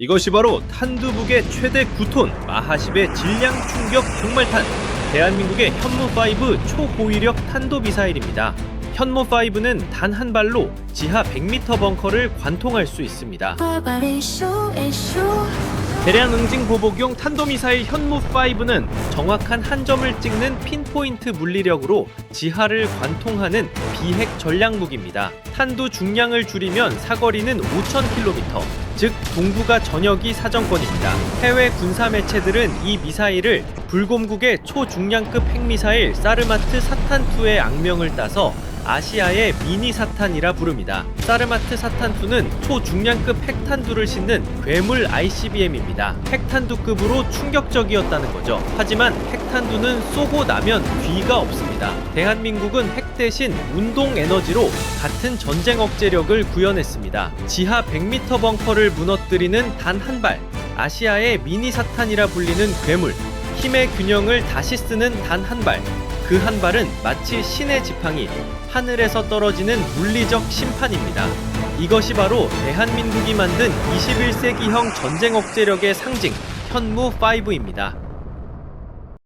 이것이 바로 탄두북의 최대 9톤 마하십의 질량 충격 경말탄 대한민국의 현무5 초고위력 탄도미사일입니다. 현무5는 단 한 발로 지하 100m 벙커를 관통할 수 있습니다. 대량 응징 보복용 탄도미사일 현무5는 정확한 한 점을 찍는 핀포인트 물리력으로 지하를 관통하는 비핵 전략무기입니다. 탄도 중량을 줄이면 사거리는 5,000km, 즉 동북아 전역이 사정권입니다. 해외 군사 매체들은 이 미사일을 불곰국의 초중량급 핵미사일 사르마트 사탄2의 악명을 따서 아시아의 미니 사탄이라 부릅니다. 사르마트 사탄2는 초중량급 핵탄두를 싣는 괴물 ICBM입니다. 핵탄두급으로 충격적이었다는 거죠. 하지만 핵탄두는 쏘고 나면 뒤가 없습니다. 대한민국은 핵 대신 운동 에너지로 같은 전쟁 억제력을 구현했습니다. 지하 100m 벙커를 무너뜨리는 단 한 발. 아시아의 미니 사탄이라 불리는 괴물. 힘의 균형을 다시 쓰는 단 한 발. 그 한 발은 마치 신의 지팡이, 하늘에서 떨어지는 물리적 심판입니다. 이것이 바로 대한민국이 만든 21세기형 전쟁 억제력의 상징, 현무5입니다.